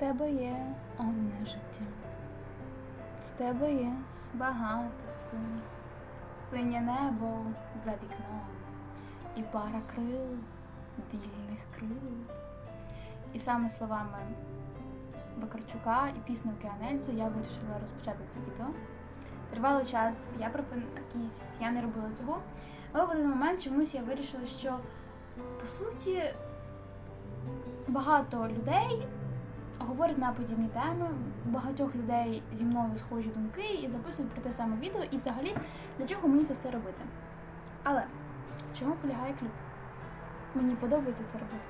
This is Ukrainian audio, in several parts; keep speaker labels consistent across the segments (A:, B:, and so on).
A: тебе є одне життя. В тебе є багато сил, синє небо за вікном, і пара крил, вільних крил. І саме словами Бакарчука і пісню Океанельця я вирішила розпочати це відео. Тривалий час я пропон... якийсь я не робила цього. Але в один момент чомусь я вирішила, що по суті багато людей говорять на подібні теми, багатьох людей зі мною схожі думки і записують про те саме відео, і взагалі для чого мені це все робити. Але в чому полягає клюк? Мені подобається це робити.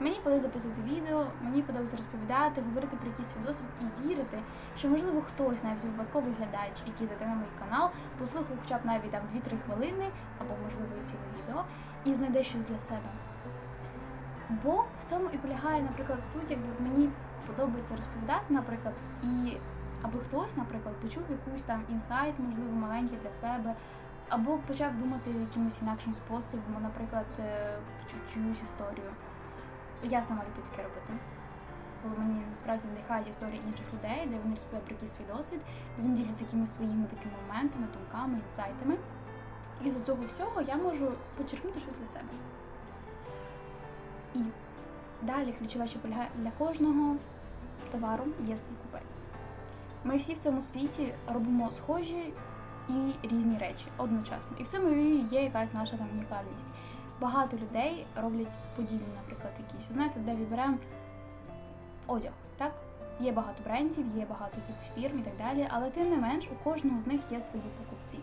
A: Мені подобається записувати відео, мені подобається розповідати, говорити про якийсь свій і вірити, що можливо хтось, навіть випадковий глядач, який зайде на мій канал, послухав хоча б навіть там 2-3 хвилини, або можливо ціле відео, і знайде щось для себе. Бо в цьому і полягає, наприклад, суть, якби мені подобається розповідати, наприклад, і аби хтось, наприклад, почув якусь там інсайт, можливо, маленький для себе, або почав думати якимось інакшим способом, наприклад, е, чиюсь історію. Я сама люблю таке робити. Коли мені насправді надихає історії інших людей, де вони розповідають про якийсь свій досвід, де вони діляться якимись своїми такими моментами, думками, інсайтами. І з цього всього я можу почерпнути щось для себе. І далі ключове, що полягає для кожного товару є свій купець. Ми всі в цьому світі робимо схожі і різні речі одночасно. І в цьому є якась наша там унікальність. Багато людей роблять подібні, наприклад, якісь. Знаєте, де відберемо одяг, так? Є багато брендів, є багато якихось фірм і так далі, але тим не менш у кожного з них є свої покупці.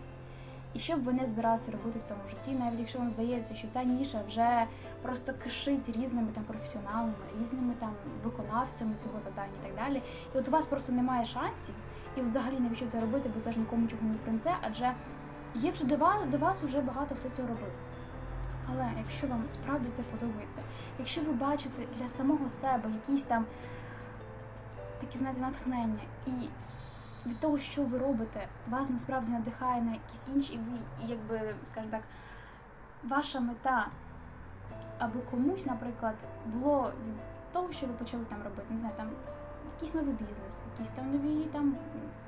A: І що б ви не збиралися робити в цьому житті, навіть якщо вам здається, що ця ніша вже просто кишить різними там професіоналами, різними там виконавцями цього завдання і так далі. І от у вас просто немає шансів, і взагалі навіщо це робити, бо це ж нікому чого не принесе, адже є вже до вас, до вас вже багато хто це робив. Але якщо вам справді це подобається, якщо ви бачите для самого себе якісь там такі, знаєте, натхнення, і від того, що ви робите, вас насправді надихає на якісь інші, і ви, якби, скажімо так, ваша мета, аби комусь, наприклад, було від того, що ви почали там робити, не знаю, там якийсь новий бізнес, якісь там нові там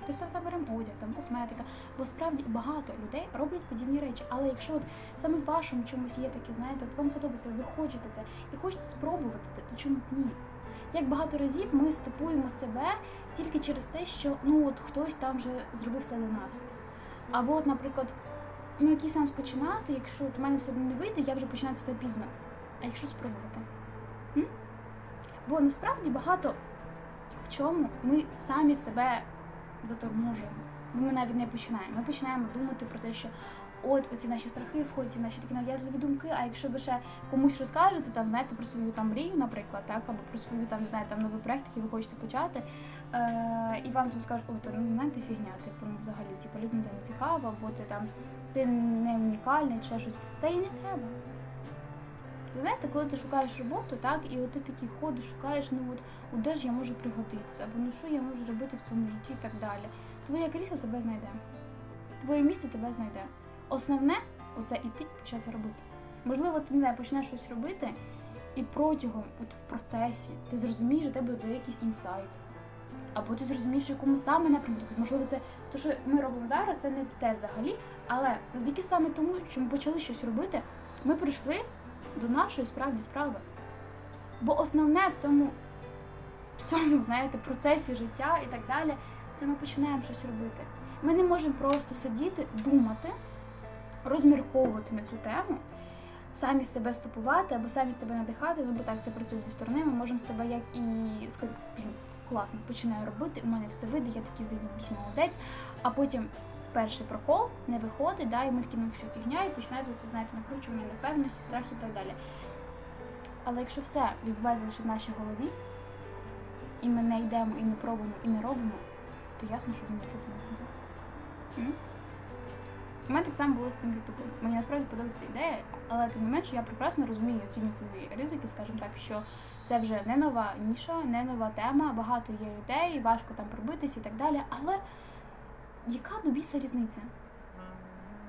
A: хтось там беремо одяг, там косметика. Бо справді багато людей роблять подібні речі. Але якщо от саме в вашому чомусь є таке, знаєте, от вам подобається, ви хочете це і хочете спробувати це, то чому б ні? Як багато разів ми стопуємо себе тільки через те, що ну от хтось там вже зробив все до нас. Або, от, наприклад, ну який сенс починати, якщо у мене все одно не вийде, я вже починати все пізно. А якщо спробувати? М? Бо насправді багато в чому ми самі себе заторможуємо. Ми навіть не починаємо. Ми починаємо думати про те, що от оці наші страхи входять, наші такі нав'язливі думки. А якщо ви ще комусь розкажете, там знаєте про свою там мрію, наприклад, так, або про свою там не знаю, там новий проект, який ви хочете почати, е- і вам там скажуть, ой, то ну знаєте, фігня, типу, ну взагалі, типу, людям це не цікаво, або ти там ти не унікальний, чи щось. Та і не треба. Знаєте, коли ти шукаєш роботу, так, і от ти такий ходиш, шукаєш, ну от у де ж я можу пригодитися, або ну що я можу робити в цьому житті і так далі. Твоє крісло тебе знайде. Твоє місце тебе знайде. Основне оце іти і почати робити. Можливо, ти не почнеш щось робити, і протягом, от в процесі, ти зрозумієш, що тебе дає якийсь інсайт. Або ти зрозумієш, якому саме напрямку. Можливо, це те, що ми робимо зараз, це не те взагалі. Але завдяки саме тому, що ми почали щось робити, ми прийшли до нашої справді справи. Бо основне в цьому, в цьому, знаєте, процесі життя і так далі, це ми починаємо щось робити. Ми не можемо просто сидіти, думати, розмірковувати на цю тему, самі себе стопувати або самі себе надихати, ну бо так це працює дві сторони. Ми можемо себе як і класно, починаю робити, у мене все вийде, я такий заїбісь молодець, а потім. Перший прокол не виходить, да, і ми такі ну всю фігня, і починається це, знаєте, накручування непевності, страхів і так далі. Але якщо все відбувається лише в нашій голові, і ми не йдемо, і не пробуємо, і не робимо, то ясно, що ми нічого не робимо. У мене так само було з цим ютубом. Мені насправді подобається ідея, але тим не менше я прекрасно розумію оцінюю свої ризики, скажімо так, що це вже не нова ніша, не нова тема, багато є людей, важко там пробитися і так далі. Але яка до біса різниця?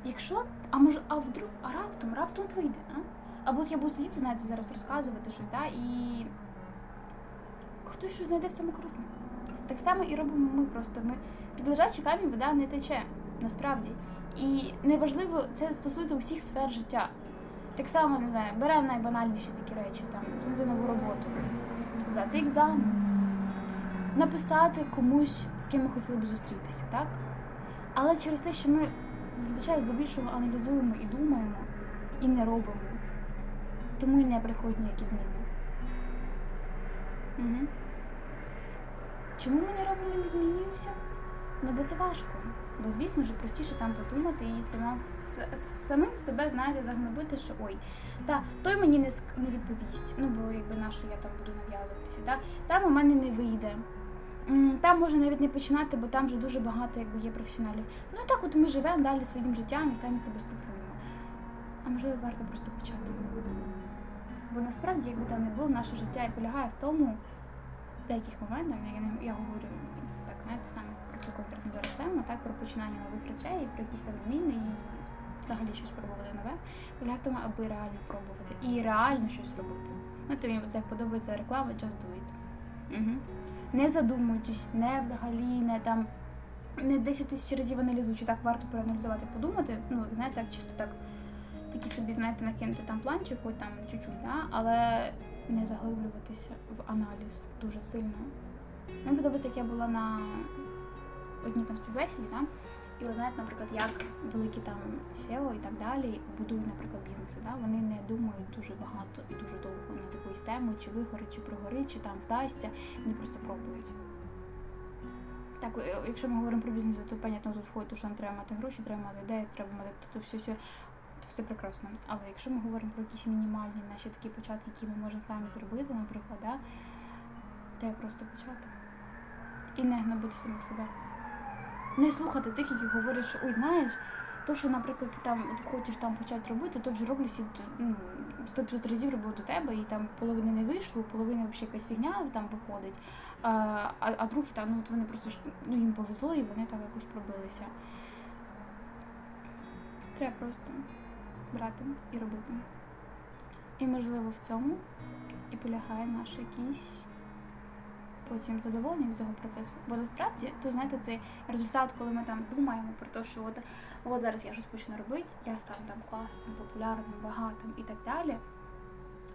A: Якщо, а може, а вдруг, а раптом, раптом от вийде, а? Або от я буду сидіти, знаєте, зараз розказувати щось, да, і хтось щось знайде в цьому корисне. Так само і робимо ми просто. Ми під лежачий камінь вода не тече, насправді. І неважливо, це стосується усіх сфер життя. Так само, не знаю, беремо найбанальніші такі речі, там, знайти нову роботу, здати екзамен, написати комусь, з ким ми хотіли б зустрітися, так? Але через те, що ми зазвичай здебільшого аналізуємо і думаємо, і не робимо, тому і не приходять ніякі зміни. Угу. Чому ми не робимо і не змінюємося? Ну, бо це важко. Бо, звісно ж, простіше там подумати і сама, с- самим себе, знаєте, загнобити, що ой, та той мені не, не відповість. Ну, бо якби на що я там буду нав'язуватися, та? там у мене не вийде. Там може навіть не починати, бо там вже дуже багато якби, є професіоналів. Ну так от ми живемо далі своїм життям і самі себе ступуємо. А можливо, варто просто почати. Бо насправді, якби там не було, наше життя і полягає в тому, в деяких моментах, я, я говорю так, знаєте, саме цю конкретну зараз тему, так, про починання нових речей, про якісь там зміни і взагалі щось пробувати нове, полягає в тому, аби реально пробувати і реально щось робити. Ну, тобі це як подобається реклама, just do it. Угу. Не задумуючись, не взагалі, не там не 10 тисяч разів аналізуючи, так варто проаналізувати, подумати. Ну, знаєте, так чисто так, такі собі, знаєте, накинути там планчик, хоч там чуть-чуть, да? але не заглиблюватися в аналіз дуже сильно. Мені подобається, як я була на одній там співбесіді, да? і ви знаєте, наприклад, як великі там SEO і так далі будують, наприклад, бізнеси. Да? Вони не думають дуже багато і дуже довго над якоюсь темою, чи вигорить, чи прогорить, чи там вдасться. Вони просто пробують. Так, е, якщо ми говоримо про бізнес, то понятно, тут входить, що нам треба мати гроші, треба мати ідею, треба мати то все, все, все прекрасно. Але якщо ми говоримо про якісь мінімальні наші такі початки, які ми можемо самі зробити, наприклад, да, треба просто почати. І не гнобити самих себе. Не слухати тих, які говорять, що ой, знаєш, то, що, наприклад, ти там от хочеш там почати робити, то вже роблю всі ну, 100-500 разів робив до тебе, і там половини не вийшло, половина взагалі якась фігня там виходить. А, а, а другі там, ну от вони просто ну, їм повезло і вони так якось пробилися. Треба просто брати і робити. І можливо в цьому і полягає наш якийсь потім задоволення від цього процесу. Бо насправді, то знаєте, цей результат, коли ми там думаємо про те, що от, от зараз я щось почну робити, я стану там класним, популярним, багатим і так далі.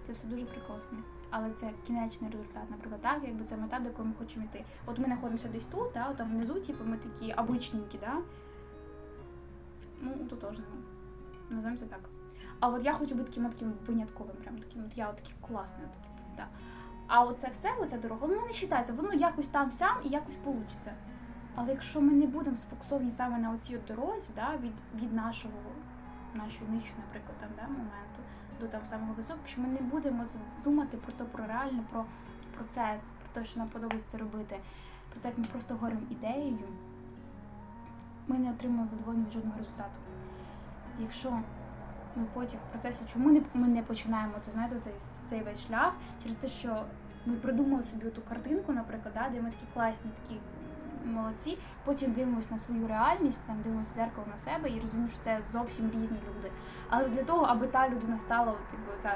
A: Це все дуже прекрасно. Але це кінечний результат, наприклад, так, якби це мета, до якої ми хочемо йти. От ми знаходимося десь тут, да, там внизу, типу, ми такі обичненькі, да? Ну, тут теж ну, називаємо це так. А от я хочу бути таким, таким винятковим, прям таким, от я от такий класний, от такий, да. А оце все, оця дорога, воно не вважається, воно якось там сям і якось вийде. Але якщо ми не будемо сфокусовані саме на оцій дорозі, да, від, від нашого, нашої нижчої, наприклад, там, да, моменту до там самого високого, якщо ми не будемо думати про те, про реальне, про процес, про те, що нам подобається робити, про те, як ми просто говоримо ідеєю, ми не отримуємо задоволення від жодного результату. Якщо ми потім в процесі, чому не, ми не починаємо це, знаєте, цей, цей весь шлях, через те, що ми придумали собі ту картинку, наприклад, да, де ми такі класні, такі молодці, потім дивимося на свою реальність, там дивимося дзеркало на себе і розуміємо, що це зовсім різні люди. Але для того, аби та людина стала, от, ця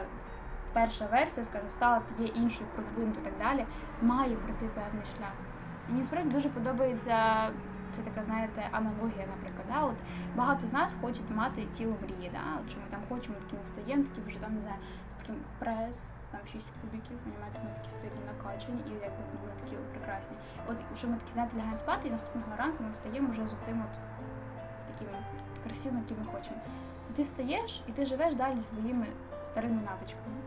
A: перша версія, скажімо, стала є іншою, продвинутою і так далі, має пройти певний шлях. Мені справді дуже подобається це така, знаєте, аналогія, наприклад. Да? От багато з нас хочуть мати тіло мрії, да? От, що ми там хочемо такими встаємо, такі вже там не знаю, з таким прес, там 6 кубиків, понімаєте, ми такі сильні накачані і якби ми такі прекрасні. От що ми такі, знаєте, лягаємо спати, і наступного ранку ми встаємо вже з цим от такими красивими, які ми хочемо. І ти встаєш, і ти живеш далі своїми старими навичками.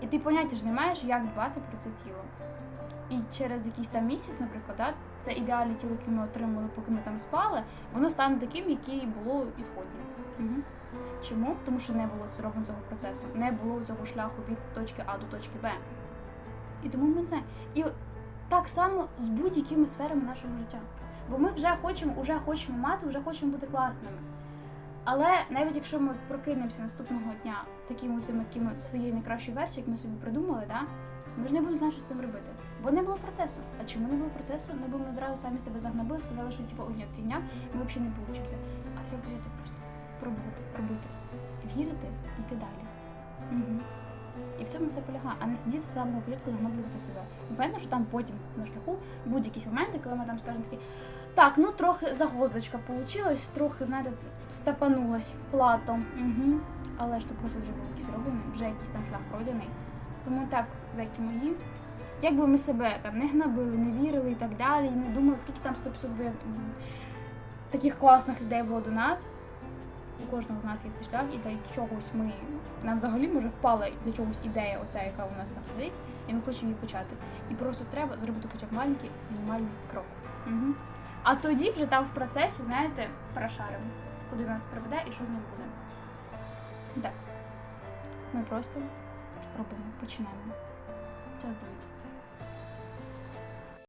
A: І ти поняття ж не маєш, як дбати про це тіло. І через якийсь там місяць, наприклад, да, це ідеальне тіло, яке ми отримали, поки ми там спали, воно стане таким, яке було ісходнім. Угу. Чому? Тому що не було зроблено цього процесу, не було цього шляху від точки А до точки Б. І тому ми це. І так само з будь-якими сферами нашого життя. Бо ми вже хочемо, вже хочемо мати, вже хочемо бути класними. Але навіть якщо ми прокинемося наступного дня такими цими своєю найкращою версією, як ми собі придумали, да, ми ж не будемо знати, що з цим робити. Бо не було процесу. А чому не було процесу? Ну, бо ми одразу самі себе загнобили, сказали, що типу, ой, ні, фігня, ми взагалі не получимося. А треба жити просто. Пробувати, робити, вірити, йти далі. Угу. І в цьому все полягає, а не сидіти з самого початку нагноблювати себе. І певно, що там потім на шляху будуть якісь моменти, коли ми там скажемо такі, так, ну трохи загвоздочка получилась, трохи, знаєте, степанулась платом. Угу. Але ж то просто вже був якийсь зроблений, вже якийсь там шлях пройдений. Тому так, зайки мої. Якби ми себе там не гнобили, не вірили і так далі, і не думали, скільки там 100-500 таких класних людей було до нас. У кожного з нас є свій шлях, і для чогось ми нам взагалі може впала для чогось ідея, оця, яка у нас там сидить, і ми хочемо її почати. І просто треба зробити хоча б маленький мінімальний крок. Угу. А тоді вже там в процесі, знаєте, прошаримо, куди нас приведе і що з ним буде. Так. Ми просто робимо, починаємо. Час дивитися.